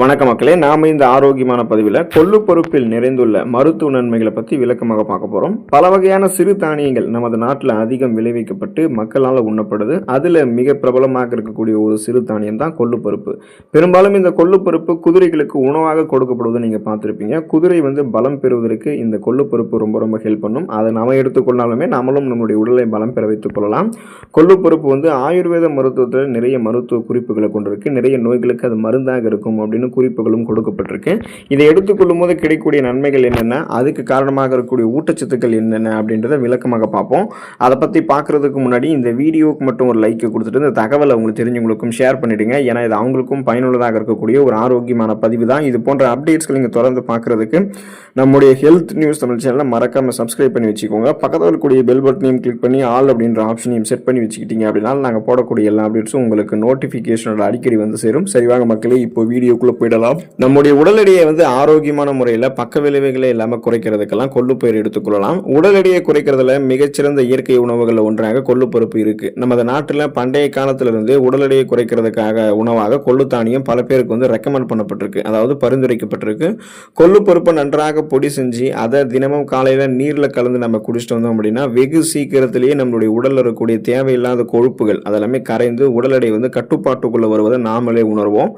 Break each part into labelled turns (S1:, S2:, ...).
S1: வணக்க மக்களே நாம இந்த ஆரோக்கியமான பதிவில் கொள்ளு பொறுப்பில் நிறைந்துள்ள மருத்துவ நன்மைகளை பற்றி விளக்கமாக பார்க்க போகிறோம் பல வகையான சிறு தானியங்கள் நமது நாட்டில் அதிகம் விளைவிக்கப்பட்டு மக்களால் உண்ணப்படுது. அதில் மிக பிரபலமாக இருக்கக்கூடிய ஒரு சிறு தானியம் தான் கொள்ளு பருப்பு பெரும்பாலும் இந்த கொள்ளு பருப்பு குதிரைகளுக்கு உணவாக கொடுக்கப்படுவதை நீங்கள் பார்த்துருப்பீங்க. குதிரை வந்து பலம் பெறுவதற்கு இந்த கொள்ளு பருப்பு ரொம்ப ரொம்ப ஹெல்ப் பண்ணும். அதை நாம எடுத்துக்கொண்டாலுமே நம்மளும் நம்மளுடைய உடலை பலம் பெற வைத்துக் கொள்ளலாம். கொள்ளு பருப்பு வந்து ஆயுர்வேத மருத்துவத்தில் நிறைய மருத்துவ குறிப்புகளை கொண்டிருக்கு. நிறைய நோய்களுக்கு அது மருந்தாக இருக்கும் அப்படின்னு குறிப்புகளும் கொடுக்கப்பட்டிருக்கு. இதை எடுத்துக்கொள்ளும் போது கிடைக்கக்கூடிய நன்மைகள் என்னென்ன? அதுக்கு காரணமாக இருக்கக்கூடிய ஊட்டச்சத்துக்கள் என்னென்ன அப்படின்றத விளக்கமாக பார்ப்போம். அதை பற்றி பார்க்குறதுக்கு முன்னாடி இந்த வீடியோவுக்கு மட்டும் ஒரு லைக்கை கொடுத்துட்டு இந்த தகவலை உங்களுக்கு தெரிஞ்சவங்களுக்கும் ஷேர் பண்ணிவிடுங்க ஏன்னா இது அவங்களுக்கும் பயனுள்ளதாக இருக்கக்கூடிய ஒரு ஆரோக்கியமான பதிவு தான். இது போன்ற அப்டேட்ஸ்கள் நீங்கள் தொடர்ந்து பார்க்குறதுக்கு நம்முடைய ஹெல்த் நியூஸ் தமிழ் சேனலை மறக்காமல் சப்ஸ்கிரைப் பண்ணி வச்சுக்கோங்க. பக்கத்தில் இருக்கக்கூடிய பெல் பட்டனையும் கிளிக் பண்ணி ஆல் அப்படின்ற ஆப்ஷனையும் செட் பண்ணி வச்சுக்கிட்டீங்க அப்படின்னா நாங்கள் போடக்கூடிய எல்லா அப்டேட்ஸும் உங்களுக்கு நோட்டிஃபிகேஷனோட அடிக்கடி வந்து சேரும். சரிவாக மக்களே இப்போ வீடியோக்குள்ளே ஒப்பிடலாம். நம்முடைய உடல் எடையை வந்து ஆரோக்கியமான முறையில் பக்க விளைவுகளை இல்லாமல் குறைக்கிறதுக்கெல்லாம் கொள்ளுப்பயிர் எடுத்துக்கொள்ளலாம். உடல் எடையை குறைக்கிறதுல மிகச்சிறந்த இயற்கை உணவுகளில் ஒன்றாக கொள்ளுப்பருப்பு இருக்குது நமது நாட்டில் பண்டைய காலத்திலிருந்து உடல் எடையை குறைக்கிறதுக்காக உணவாக கொள்ளுத்தானியம் பல பேருக்கு வந்து ரெக்கமெண்ட் பண்ணப்பட்டிருக்கு. அதாவது பரிந்துரைக்கப்பட்டிருக்கு. கொள்ளு பருப்பை நன்றாக பொடி செஞ்சு அதை தினமும் காலையில் நீரில் கலந்து நம்ம குடிச்சிட்டு வந்தோம் அப்படின்னா வெகு சீக்கிரத்திலேயே நம்மளுடைய உடலில் இருக்கக்கூடிய தேவையில்லாத கொழுப்புகள் அதெல்லாமே கரைந்து உடல் எடை வந்து கட்டுப்பாட்டுக்குள்ளே வருவதை நாமளே உணர்வோம்.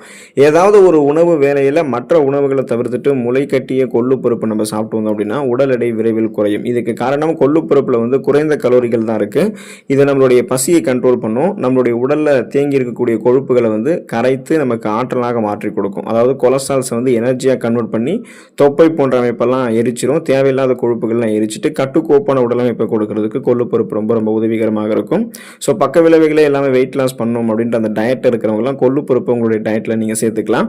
S1: ஏதாவது ஒரு உணவு வேலையில் மற்ற உணவுகளை தவிர்த்துட்டு முளை கட்டிய கொள்ளுப்பருப்பு நம்ம சாப்பிட்டு வந்தோம் அப்படின்னா உடல் எடை விரைவில் குறையும். இதுக்கு காரணம் கொள்ளுப்பருப்பில் வந்து குறைந்த கலோரிகள் தான் இருக்குது இது நம்மளுடைய பசியை கண்ட்ரோல் பண்ணும். நம்மளுடைய உடலில் தேங்கி இருக்கக்கூடிய கொழுப்புகளை வந்து கரைத்து நமக்கு ஆற்றலாக மாற்றி கொடுக்கும். அதாவது கொலஸ்ட்ரால்ஸை வந்து எனர்ஜியாக கன்வெர்ட் பண்ணி தொப்பை போன்ற அமைப்பெல்லாம் எரிச்சிரும். தேவையில்லாத கொழுப்புகள்லாம் எரிச்சிட்டு கட்டுக்கோப்பான உடலமைப்பை கொடுக்கறதுக்கு கொள்ளுப்பருப்பு ரொம்ப ரொம்ப உதவிகரமாக இருக்கும். ஸோ பக்க விளைவுகளே எல்லாமே வெயிட் லாஸ் பண்ணணும் அப்படின்ற அந்த டயட் இருக்கிறவங்கலாம் கொள்ளுப்பருப்பு உங்களுடைய டயட்டில் நீங்கள் சேர்த்துக்கலாம்.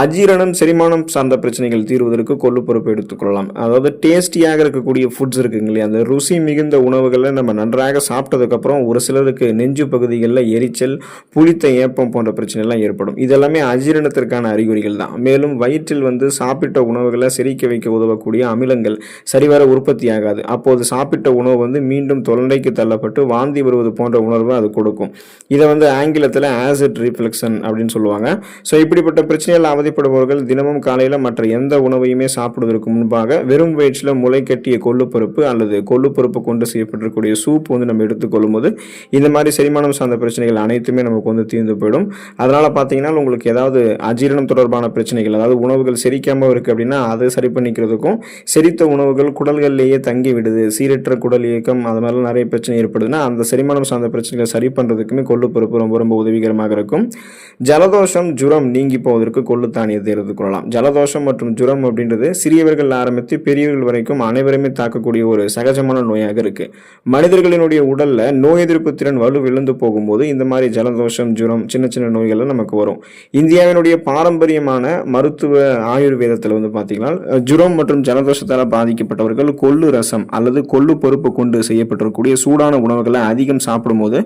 S1: அஜீரணம் செரிமானம் சார்ந்த பிரச்சனைகள் தீர்வதற்கு கொள்ளு பொறுப்பு எடுத்துக்கொள்ளலாம் அதாவது டேஸ்டியாக இருக்கக்கூடிய ஃபுட்ஸ் இருக்குங்க இல்லையா? அந்த ருசி மிகுந்த உணவுகளை நம்ம நன்றாக சாப்பிட்டதுக்கப்புறம் ஒரு சிலருக்கு நெஞ்சு பகுதிகளில் எரிச்சல் புளித்த ஏப்பம் போன்ற பிரச்சனைலாம் ஏற்படும். இதெல்லாமே அஜீரணத்திற்கான அறிகுறிகள் தான். மேலும் வயிற்றில் வந்து சாப்பிட்ட உணவுகளை செரிக்க வைக்க உதவக்கூடிய அமிலங்கள் சரிவர உற்பத்தி ஆகாது. அப்போது சாப்பிட்ட உணவு வந்து மீண்டும் தொண்டைக்கு தள்ளப்பட்டு வாந்தி வருவது போன்ற உணர்வு அது கொடுக்கும். இதை வந்து ஆங்கிலத்தில் ஆசிட் ரிஃப்ளெக்ஷன் அப்படின்னு சொல்லுவாங்க. ஸோ இப்படிப்பட்ட பிரச்சனைகள் அவதிப்படுபவர்கள் தினமும் காலையில் மற்ற எந்த உணவையுமே சாப்பிடுவதற்கு முன்பாக வெறும் வயிற்றில் முளை கட்டிய கொள்ளுப்பருப்பு அல்லது கொள்ளுப்பருப்பு கொண்டு செய்யப்பட்டிருக்கக்கூடிய சூப் வந்து நம்ம எடுத்துக்கொள்ளும் போது இந்த மாதிரி செரிமானம் சார்ந்த பிரச்சனைகள் அனைத்துமே நமக்கு வந்து தீர்ந்து போயிடும். அதனால் பார்த்தீங்கன்னா உங்களுக்கு ஏதாவது அஜீரணம் தொடர்பான பிரச்சனைகள் அதாவது உணவுகள் செரிக்காமல் இருக்குது அப்படின்னா அதை சரி பண்ணிக்கிறதுக்கும் செரித்த உணவுகள் குடல்கள்லேயே தங்கி விடுது. சீரற்ற குடல் இயக்கம் அது மாதிரிலாம் நிறைய பிரச்சனை ஏற்படுதுன்னா அந்த செரிமானம் சார்ந்த பிரச்சனைகளை சரி பண்ணுறதுக்குமே கொள்ளுப்பருப்பு ரொம்ப ரொம்ப உதவிகரமாக இருக்கும். ஜலதோஷம் ஜுரம் நீங்கி போவதற்கு கொள்ளு தானியத்தை எடுத்துக்கொள்ளலாம் ஜலதோஷம் மற்றும் ஜுரம் அப்படின்றது சிறியவர்கள் ஆரம்பித்து பெரியவர்கள் வரைக்கும் அனைவருமே தாக்கக்கூடிய ஒரு சகஜமான நோயாக இருக்கு. மனிதர்களினுடைய உடல்ல நோய் எதிர்ப்பு திறன் வலு விழுந்து போகும்போது இந்த மாதிரி ஜலதோஷம் ஜுரம் சின்ன சின்ன நோய்கள்லாம் நமக்கு வரும். இந்தியாவினுடைய பாரம்பரியமான மருத்துவ ஆயுர்வேதத்தில் வந்து பார்த்தீங்கன்னா ஜுரம் மற்றும் ஜலதோஷத்தால் பாதிக்கப்பட்டவர்கள் கொள்ளு ரசம் அல்லது கொள்ளு பொறுப்பு கொண்டு செய்யப்பட்டிருக்கக்கூடிய சூடான உணவுகளை அதிகம் சாப்பிடும்போது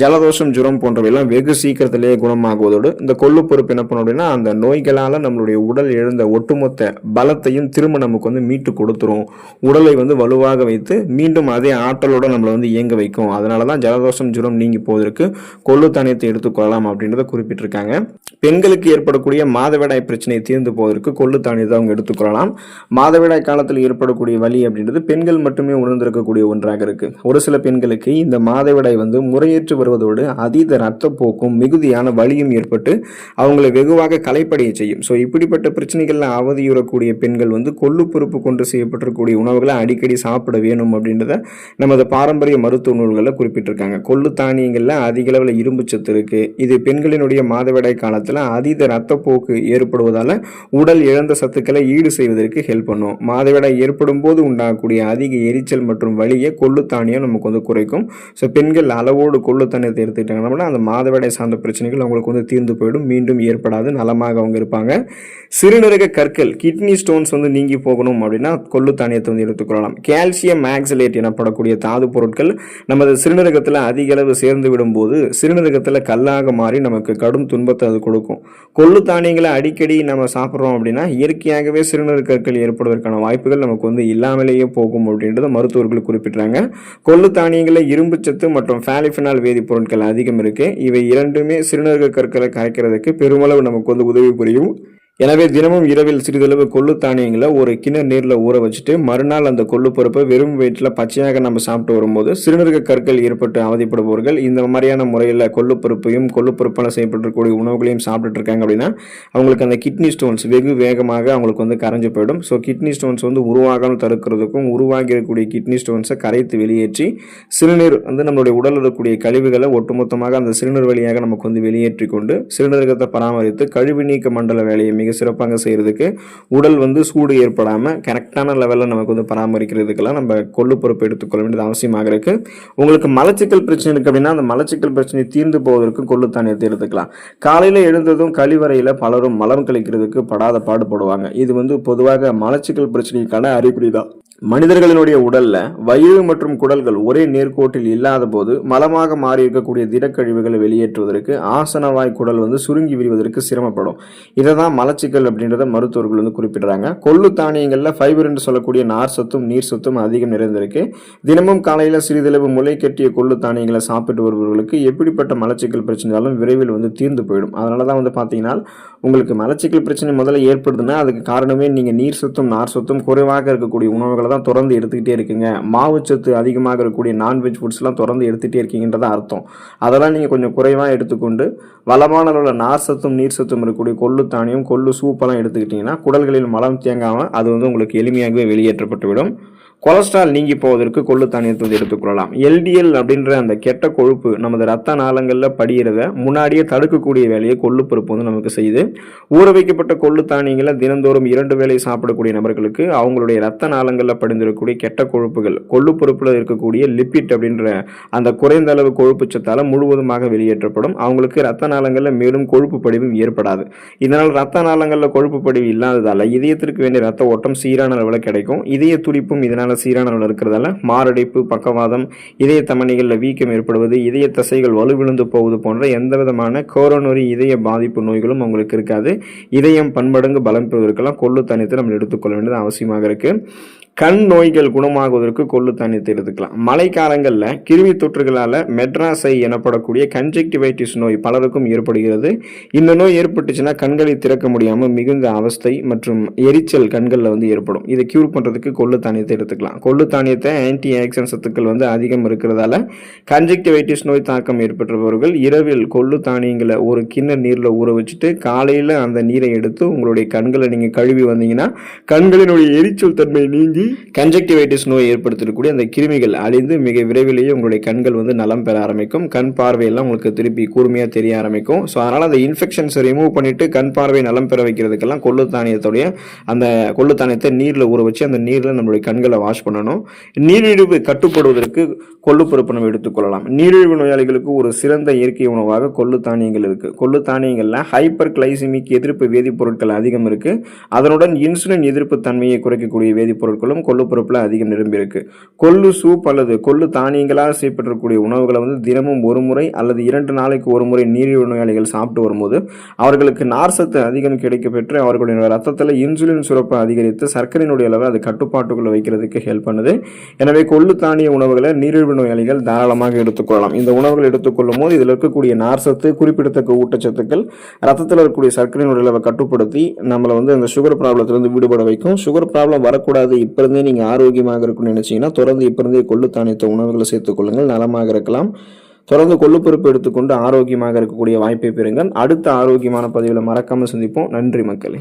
S1: ஜலதோஷம் ஜுரம் போன்றவையெல்லாம் வெகு சீக்கிரத்திலேயே குணமாகுவதோடு இந்த கொள்ளு பொறுப்பு என்ன பண்ணும் அப்படின்னா அந்த நோய் நோய்களால் நம்மளுடைய உடல் எழுந்த ஒட்டுமொத்த பலத்தையும் திரும்ப நமக்கு வந்து மீட்டு கொடுத்துரும். உடலை வந்து வலுவாக வைத்து மீண்டும் அதே ஆற்றலோட நம்மளை வந்து இயங்க வைக்கும். அதனால தான் ஜலதோஷம் ஜுரம் நீங்கி போவதற்கு கொள்ளு தானியத்தை எடுத்துக்கொள்ளலாம் அப்படின்றத குறிப்பிட்டிருக்காங்க. பெண்களுக்கு ஏற்படக்கூடிய மாதவிடாய் பிரச்சனையை தீர்ந்து போவதற்கு கொள்ளு தானியத்தை அவங்க எடுத்துக்கொள்ளலாம் மாதவிடாய் காலத்தில் ஏற்படக்கூடிய வலி அப்படின்றது பெண்கள் மட்டுமே உணர்ந்திருக்கக்கூடிய ஒன்றாக இருக்கு. ஒரு சில பெண்களுக்கு இந்த மாதவிடாய் வந்து முறையேற்று வருவதோடு அதீத ரத்தப்போக்கும் மிகுதியான வலியும் ஏற்பட்டு அவங்களை வெகுவாக களைப்படைய செய்யும். ஸோ இப்படிப்பட்ட பிரச்சனைகளில் அவதியுறக்கூடிய பெண்கள் வந்து கொள்ளு பொறுப்பு கொண்டு செய்யப்பட்டிருக்கக்கூடிய உணவுகளை அடிக்கடி சாப்பிட வேணும் அப்படின்றத நமது பாரம்பரிய மருத்துவ நூல்களில் குறிப்பிட்டிருக்காங்க. கொள்ளு தானியங்களில் அதிக அளவில் இரும்பு சத்து இருக்குது இது பெண்களினுடைய மாதவிடாய் காலத்தில் அதீத ரத்தப்போக்கு ஏற்படுவதால் உடல் இழந்த சத்துக்களை ஈடு செய்வதற்கு ஹெல்ப் பண்ணும். மாதவிடாய் ஏற்படும் போது உண்டாகக்கூடிய அதிக எரிச்சல் மற்றும் வலியை கொள்ளு தானியம் நமக்கு வந்து குறைக்கும். ஸோ பெண்கள் அளவோடு கொள்ளு தானியத்தை எடுத்துக்கிட்டாங்கன்னா அந்த மாதவிடாய் சார்ந்த பிரச்சனைகள் அவங்களுக்கு வந்து தீர்ந்து போயிடும். மீண்டும் ஏற்படாது. நலமாக அவங்க இருப்பாங்க. சிறுநீரக கற்கள் கிட்னி ஸ்டோன்ஸ் வந்து நீங்கி போகணும் அப்படின்னா கொள்ளு தானியத்தை வந்து எடுத்துக்கொள்ளலாம் கால்சியம் மேக்சலேட் எனப்படக்கூடிய தாது பொருட்கள் நமது சிறுநீரகத்தில் அதிக அளவு சேர்ந்து விடும்போது சிறுநீரகத்தில் கல்லாக மாறி நமக்கு கடும் துன்பத்தை அது கொடுக்கும். கொள்ளு தானியங்களை அடிக்கடி நம்ம சாப்பிட்றோம் அப்படின்னா இயற்கையாகவே சிறுநீரக கற்கள் ஏற்படுவதற்கான வாய்ப்புகள் நமக்கு வந்து இல்லாமலேயே போகும் அப்படின்றத மருத்துவர்கள் குறிப்பிட்றாங்க. கொள்ளு தானியங்களில் இரும்பு சத்து மற்றும் ஃபேலிஃபினால் வேதிப்பொருட்கள் அதிகம் இருக்கு. இவை இரண்டுமே சிறுநீரக கற்களை கரைக்கிறதுக்கு பெருமளவு நமக்கு வந்து உதவி புரியும். abril எனவே தினமும் இரவில் சிறிதளவு கொள்ளு தானியங்களை ஒரு கிணறு நீரில் ஊற வச்சுட்டு மறுநாள் அந்த கொள்ளு பருப்பை வெறும் வயிற்றில் பச்சையாக நம்ம சாப்பிட்டு வரும்போது சிறுநீரக கற்கள் ஏற்பட்டு அவதிப்படுபவர்கள் இந்த மாதிரியான முறையில் கொள்ளு பருப்பையும் கொள்ளு பருப்பால் செய்யப்பட்டிருக்கக்கூடிய உணவுகளையும் சாப்பிட்டுட்டு இருக்காங்க அப்படின்னா அவங்களுக்கு அந்த கிட்னி ஸ்டோன்ஸ் வெகு வேகமாக அவங்களுக்கு வந்து கரைஞ்சு போயிடும். ஸோ கிட்னி ஸ்டோன்ஸ் வந்து உருவாகாமல் தடுக்கிறதுக்கும் உருவாகி இருக்கக்கூடிய கிட்னி ஸ்டோன்ஸை கரைத்து வெளியேற்றி சிறுநீர் வந்து நம்மளுடைய உடலில் இருக்கக்கூடிய கழிவுகளை ஒட்டுமொத்தமாக அந்த சிறுநீர் வழியாக நமக்கு வந்து வெளியேற்றி கொண்டு சிறுநீரகத்தை பராமரித்து கழிவு நீக்க மண்டல வேலையை மிக சிறப்பாக செய்கிறதுக்கு உடல் வந்து சூடு ஏற்படாமல் கரெக்டான லெவலில் நமக்கு வந்து பராமரிக்கிறதுக்கெல்லாம் நம்ம கொள்ளு பொறுப்பு எடுத்துக்கொள்ள வேண்டியது அவசியமாக இருக்குது உங்களுக்கு மலச்சிக்கல் பிரச்சனை இருக்குது அப்படின்னா அந்த மலச்சிக்கல் பிரச்சனை தீர்ந்து போவதற்கு கொள்ளு தானியத்தை எடுத்துக்கலாம். காலையில் எழுந்ததும் கழிவறையில் பலரும் மலம் கழிக்கிறதுக்கு படாத பாடுபடுவாங்க. இது வந்து பொதுவாக மலச்சிக்கல் பிரச்சனைக்கான அறிகுறி தான் மனிதர்களினுடைய உடல்ல வயிறு மற்றும் குடல்கள் ஒரே நேர்கோட்டில் இல்லாத போது மலமாக மாறி இருக்கக்கூடிய திடக்கழிவுகளை வெளியேற்றுவதற்கு ஆசனவாய் குடல் வந்து சுருங்கி விரிவதற்கு சிரமப்படும். இதை தான் மலச்சிக்கல் அப்படின்றத மருத்துவர்கள் வந்து குறிப்பிடுறாங்க. கொள்ளு தானியங்களில் ஃபைபர் என்று சொல்லக்கூடிய நார் சத்தும் நீர் சத்தும் அதிகம் நிறைந்திருக்கு. தினமும் காலையில் சிறிதளவு முளை கட்டிய கொள்ளு தானியங்களை சாப்பிட்டு வருபவர்களுக்கு எப்படிப்பட்ட மலச்சிக்கல் பிரச்சனையாலும் விரைவில் வந்து தீர்ந்து போயிடும். அதனால தான் வந்து பார்த்தீங்கன்னா உங்களுக்கு மலச்சிக்கல் பிரச்சனை முதல்ல ஏற்படுதுன்னா அதுக்கு காரணமே நீங்கள் நீர் சத்தும் நார் சத்தும் குறைவாக இருக்கக்கூடிய உணவுகளை தான் தொடர்ந்து எடுத்துக்கிட்டே இருக்கீங்க. மாவுச்சத்து அதிகமாக இருக்கக்கூடிய நான்வெஜ் ஃபுட்ஸ்லாம் தொடர்ந்து எடுத்துகிட்டே இருக்கீங்கன்றத அர்த்தம். அதெல்லாம் நீங்கள் கொஞ்சம் குறைவாக எடுத்துக்கொண்டு வளமான அளவில் நார் சத்தும் நீர் சத்தும் இருக்கக்கூடிய கொள்ளு தானியம் கொள்ளு சூப்பெல்லாம் எடுத்துக்கிட்டிங்கன்னா குடல்களில் மலம் தேங்காமல் அது வந்து உங்களுக்கு எளிமையாகவே வெளியேற்றப்பட்டுவிடும். கொலஸ்ட்ரால் நீங்கி போவதற்கு கொள்ளு தானியத்தை வந்து எடுத்துக்கொள்ளலாம் எல்டிஎல் அப்படின்ற அந்த கெட்ட கொழுப்பு நமது ரத்த நாளங்களில் படிகிறத முன்னாடியே தடுக்கக்கூடிய வேலையை கொள்ளு பருப்பு வந்து நமக்கு செய்யுது. ஊற வைக்கப்பட்ட கொள்ளு தானியங்களை தினந்தோறும் இரண்டு வேலை சாப்பிடக்கூடிய நபர்களுக்கு அவங்களுடைய ரத்த நாளங்களில் படிந்திருக்கக்கூடிய கெட்ட கொழுப்புகள் கொள்ளு பொறுப்பில் இருக்கக்கூடிய லிப்பிட் அப்படின்ற அந்த குறைந்த அளவு கொழுப்பு சத்தால் முழுவதுமாக வெளியேற்றப்படும். அவங்களுக்கு ரத்த நாளங்களில் மேலும் கொழுப்பு படிவும் ஏற்படாது. இதனால் ரத்த நாளங்களில் கொழுப்பு படிவு இல்லாததால் இதயத்திற்கு வேண்டிய ரத்த ஓட்டம் சீரான அளவில் கிடைக்கும். இதய துடிப்பும் இதனால் சீரான அளவில் இருக்கிறதால மாரடைப்பு பக்கவாதம் இதய தமனிகளில் வீக்கம் ஏற்படுவது இதய தசைகள் வலுவிழுந்து போவது போன்ற எந்த விதமான கோரோனரி இதய பாதிப்பு நோய்களும் உங்களுக்கு இருக்காது. இதயம் பன்மடங்கு பலம் பெறுவதற்கெல்லாம் கொள்ளு தனித்து நம்ம எடுத்துக்கொள்ள வேண்டியது அவசியமாக இருக்குது கண் நோய்கள் குணமாகுவதற்கு கொள்ளு தானியத்தை எடுத்துக்கலாம். மழைக்காலங்களில் கிருமி தொற்றுகளால் மெட்ராஸை எனப்படக்கூடிய கன்ஜெக்டிவைட்டிஸ் நோய் பலருக்கும் ஏற்படுகிறது. இந்த நோய் ஏற்பட்டுச்சுன்னா கண்களை திறக்க முடியாமல் மிகுந்த அவஸ்தை மற்றும் எரிச்சல் கண்களில் வந்து ஏற்படும். இதை கியூர் பண்ணுறதுக்கு கொள்ளு தானியத்தை எடுத்துக்கலாம். கொள்ளு தானியத்தை ஆன்டி ஆக்சன் சத்துக்கள் வந்து அதிகம் இருக்கிறதால கன்ஜெக்டிவைட்டிஸ் நோய் தாக்கம் ஏற்பட்டவர்கள் இரவில் கொள்ளு தானியங்களை ஒரு கிண்ண நீரில் ஊற வச்சுட்டு காலையில் அந்த நீரை எடுத்து உங்களுடைய கண்களை நீங்கள் கழுவி வந்தீங்கன்னா கண்களினுடைய எரிச்சல் தன்மை நீங்கி கன்ஜெக்டிவைட்டிஸ் நோய் ஏற்படுத்தக்கூடிய அந்த கிருமிகள் அழிந்து மிக விரைவிலேயே உங்களுடைய கண்கள் வந்து நலம் பெற ஆரம்பிக்கும். கண் பார்வையெல்லாம் உங்களுக்கு திருப்பி கூர்மையாக தெரிய ஆரம்பிக்கும். ஸோ அதனால் அந்த இன்ஃபெக்ஷன்ஸை ரிமூவ் பண்ணிவிட்டு கண் பார்வை நலம் பெற வைக்கிறதுக்கெல்லாம் கொள்ளு தானியத்துடைய அந்த கொள்ளு தானியத்தை நீரில் ஊற வச்சு அந்த நீரில் நம்மளுடைய கண்களை வாஷ் பண்ணணும். நீரிழிவு கட்டுப்படுவதற்கு கொள்ளு பருப்பு நம்ம எடுத்துக்கொள்ளலாம் நீரிழிவு நோயாளிகளுக்கு ஒரு சிறந்த இயற்கை உணவாக கொள்ளு தானியங்கள் இருக்குது கொள்ளு தானியங்களில் ஹைப்பர் கிளைசிமிக் எதிர்ப்பு வேதிப்பொருட்கள் அதிகம் இருக்குது அதனுடன் இன்சுலின் எதிர்ப்பு தன்மையை குறைக்கக்கூடிய வேதிப்பொருட்களும் கொள்ளு பருப்பில் அதிகம் நிரம்பி இருக்குது கொள்ளு சூப் அல்லது கொள்ளு தானியங்களாக செய்யப்பட்டிருக்கக்கூடிய உணவுகளை வந்து தினமும் ஒரு முறை அல்லது இரண்டு நாளைக்கு ஒரு முறை நீரிழிவு நோயாளிகள் சாப்பிட்டு வரும்போது அவர்களுக்கு நார் சத்து அதிகம் கிடைக்கப்பெற்று அவர்களுடைய ரத்தத்தில் இன்சுலின் சுரப்பை அதிகரித்து சர்க்கரையினுடைய அளவை அது கட்டுப்பாட்டுக்குள்ளே வைக்கிறதுக்கு ஹெல்ப் பண்ணுது. எனவே கொள்ளு தானிய உணவுகளை நீரிழிவு நோயாளிகள் தாராளமாக எடுத்துக்கொள்ளலாம். இந்த உணவுகள் எடுத்துக்கொள்ளும் போது இதில் இருக்கக்கூடிய நார்சத்து குறிப்பிடத்தக்க ஊட்டச்சத்துக்கள் ரத்தத்தில் இருக்கக்கூடிய சர்க்கரையின் அளவை கட்டுப்படுத்தி நம்மளை வந்து அந்த சுகர் ப்ராப்ளத்திலிருந்து விடுபட வைக்கும். சுகர் ப்ராப்ளம் வரக்கூடாது இப்போ இருந்தே நீங்கள் ஆரோக்கியமாக இருக்கணும்னு நினச்சிங்கன்னா தொடர்ந்து இப்போ இருந்தே கொள்ளு உணவுகளை சேர்த்துக்கொள்ளுங்கள் நலமாக இருக்கலாம். தொடர்ந்து கொள்ளுப்பொறுப்பு எடுத்துக்கொண்டு ஆரோக்கியமாக இருக்கக்கூடிய வாய்ப்பை பெறுங்கள். அடுத்த ஆரோக்கியமான பதிவில் மறக்காமல் சந்திப்போம். நன்றி மக்களே.